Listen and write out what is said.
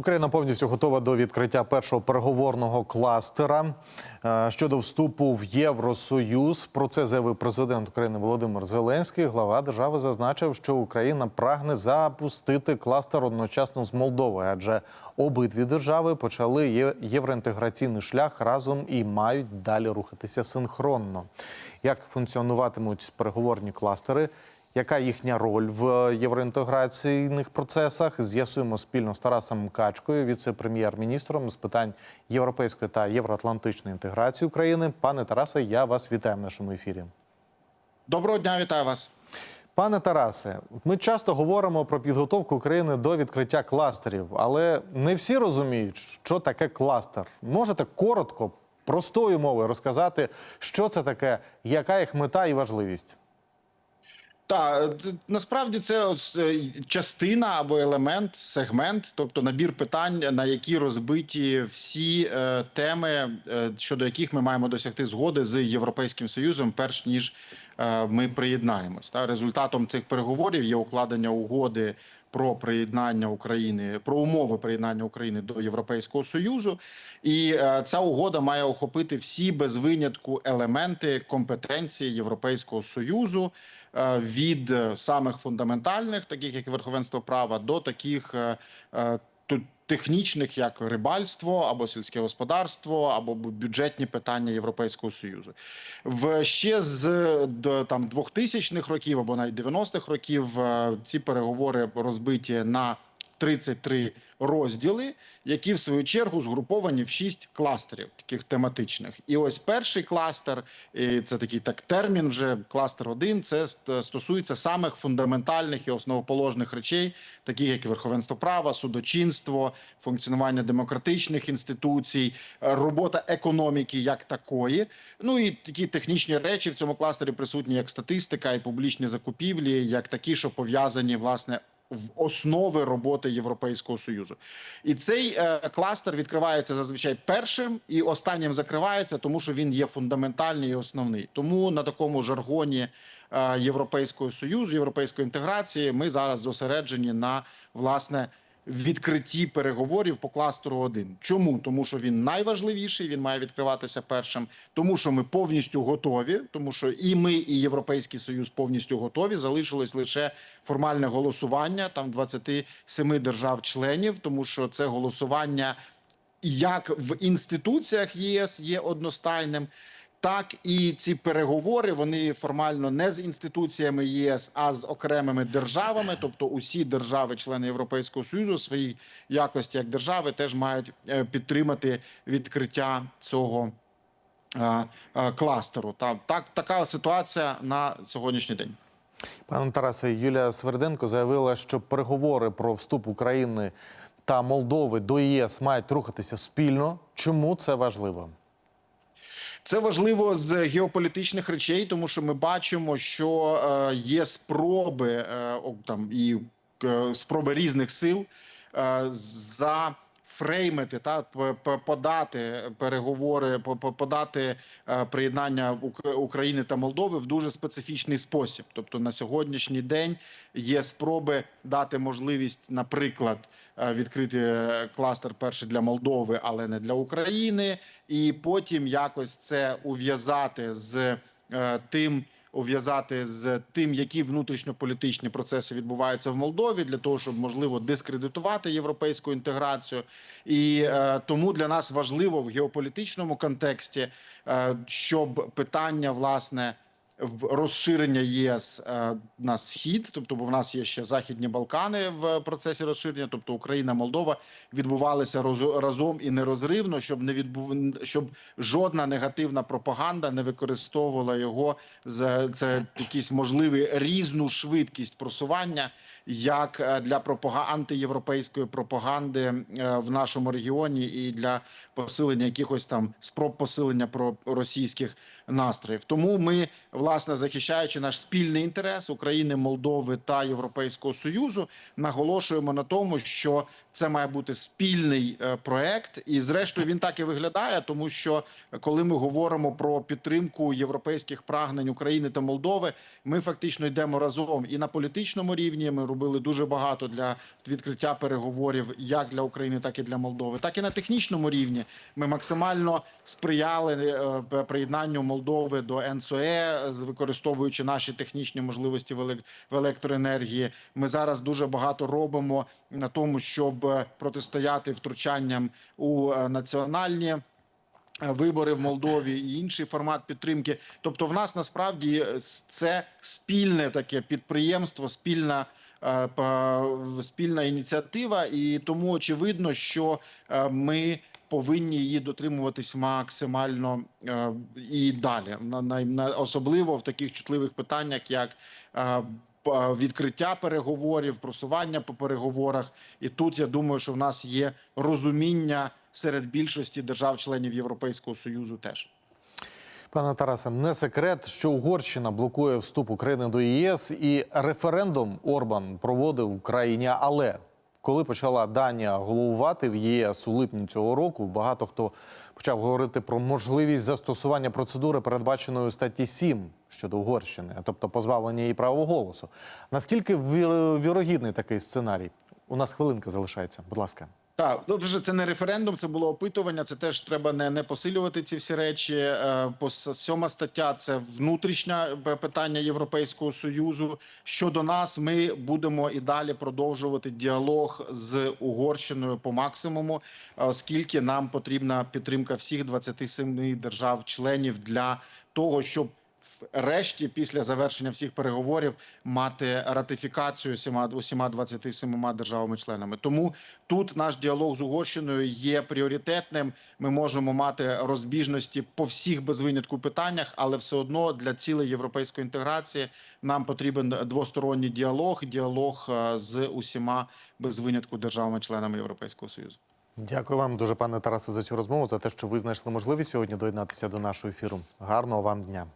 Україна повністю готова до відкриття першого переговорного кластера е, щодо вступу в Євросоюз. Про це заявив президент України Володимир Зеленський. Глава держави зазначив, що Україна прагне запустити кластер одночасно з Молдовою, адже обидві держави почали євроінтеграційний шлях разом і мають далі рухатися синхронно. Як функціонуватимуть переговорні кластери? Яка їхня роль в євроінтеграційних процесах? З'ясуємо спільно з Тарасом Качкою, віце-прем'єр-міністром з питань європейської та євроатлантичної інтеграції України. Пане Тарасе, я вас вітаю в нашому ефірі. Доброго дня, вітаю вас. Пане Тарасе, ми часто говоримо про підготовку України до відкриття кластерів, але не всі розуміють, що таке кластер. Можете коротко, простою мовою розказати, що це таке, яка їх мета і важливість? Та насправді це ось, е, частина або елемент, сегмент, тобто набір питань, на які розбиті всі е, теми, е, щодо яких ми маємо досягти згоди з Європейським Союзом, перш ніж е, ми приєднаємось. Та результатом цих переговорів є укладення угоди. Про приєднання України, про умови приєднання України до Європейського союзу, і е, ця угода має охопити всі без винятку елементи компетенції Європейського союзу е, від самих фундаментальних, таких як верховенство права, до таких е, е, ту- технічних, як рибальство або сільське господарство, або бюджетні питання Європейського союзу. В ще з там 2000-х років або навіть 90-х років е, ці переговори розбиті на 33 розділи, які в свою чергу згруповані в 6 кластерів, таких тематичних. І ось перший кластер, це такий так термін, вже кластер 1, це стосується самих фундаментальних і основоположних речей, таких як верховенство права, судочинство, функціонування демократичних інституцій, робота економіки як такої. Ну і такі технічні речі в цьому кластері присутні, як статистика і публічні закупівлі, як такі, що пов'язані власне в основи роботи Європейського союзу, і цей е, кластер відкривається зазвичай першим і останнім закривається, тому що він є фундаментальний і основний. Тому на такому жаргоні е, Європейського союзу, європейської інтеграції, ми зараз зосереджені на власне відкритті переговорів по кластеру 1. Чому? Тому що він найважливіший, він має відкриватися першим. Тому що ми повністю готові, тому що і ми, і Європейський Союз повністю готові. Залишилось лише формальне голосування там 27 держав-членів, тому що це голосування як в інституціях ЄС є одностайним. Так і ці переговори вони формально не з інституціями ЄС, а з окремими державами. Тобто, усі держави-члени Європейського союзу в своїй якості як держави теж мають е, підтримати відкриття цього е, е, кластеру. Та так така ситуація на сьогоднішній день. Пане Тарасе, Юлія Сверденко заявила, що переговори про вступ України та Молдови до ЄС мають рухатися спільно. Чому це важливо? Це важливо з геополітичних речей, тому що ми бачимо, що е, є спроби е, там і е, спроби різних сил за. Фреймити та подати переговори, по- по- подати е, приєднання Ук- України та Молдови в дуже специфічний спосіб. Тобто на сьогоднішній день є спроби дати можливість, наприклад, е, відкрити е, кластер перший для Молдови, але не для України, і потім якось це ув'язати з тим. Ув'язати з тим, які внутрішньополітичні процеси відбуваються в Молдові, для того, щоб можливо дискредитувати європейську інтеграцію, і е, тому для нас важливо в геополітичному контексті, е, щоб питання власне розширення ЄС е, на схід, тобто в нас є ще західні Балкани в процесі розширення, тобто Україна, Молдова відбувалися разом і нерозривно, щоб не відбув щоб жодна негативна пропаганда не використовувала його за це якийсь можливий різну швидкість просування, як е, для пропага антиєвропейської пропаганди е, в нашому регіоні і для посилення якихось там спроб посилення про російських настроїв. Тому ми, власне, захищаючи наш спільний інтерес України, Молдови та Європейського союзу, наголошуємо на тому, що це має бути спільний е, проект, і зрештою він так і виглядає, тому що коли ми говоримо про підтримку європейських прагнень України та Молдови, ми фактично йдемо разом і на політичному рівні. Ми робили дуже багато для відкриття переговорів як для України, так і для Молдови, так і на технічному рівні. Ми максимально сприяли е, приєднанню Молдови до НСОЕ, використовуючи наші технічні можливості в елек- електроенергії. Ми зараз дуже багато робимо на тому, щоб е, протистояти втручанням у е, національні. Вибори в Молдові і інший формат підтримки. Тобто, в нас насправді це спільне таке підприємство, спільна спільна ініціатива, і тому очевидно, що е, ми повинні її дотримуватись максимально е, і далі, особливо в таких чутливих питаннях, як е, відкриття переговорів, просування по переговорах. І тут я думаю, що в нас є розуміння серед більшості держав-членів Європейського союзу теж. Пане Тарасе, не секрет, що Угорщина блокує вступ України до ЄС, і референдум Орбан проводив в країні. Але коли почала Данія головувати в ЄС у липні цього року, багато хто почав говорити про можливість застосування процедури, передбаченої статті 7 щодо Угорщини, тобто позбавлення її права голосу. Наскільки вір- вірогідний такий сценарій? У нас хвилинка залишається. Будь ласка. Так, ну це не референдум, це було опитування. Це теж треба не, не посилювати ці всі речі. Е, По сьома стаття це внутрішнє питання Європейського союзу. Щодо нас, ми будемо і далі продовжувати діалог з Угорщиною по максимуму, е, оскільки нам потрібна підтримка всіх 27 держав-членів для того, щоб решті, після завершення всіх переговорів, мати ратифікацію всіма усіма 27 державами-членами. Тому тут наш діалог з Угорщиною є пріоритетним. Ми можемо мати розбіжності по всіх без винятку питаннях, але все одно для цілей європейської інтеграції нам потрібен двосторонній діалог, діалог е, з усіма без винятку державами-членами Європейського союзу. Дякую вам дуже, пане Тарасе, за цю розмову, за те, що ви знайшли можливість сьогодні доєднатися до нашого ефіру. Гарного вам дня.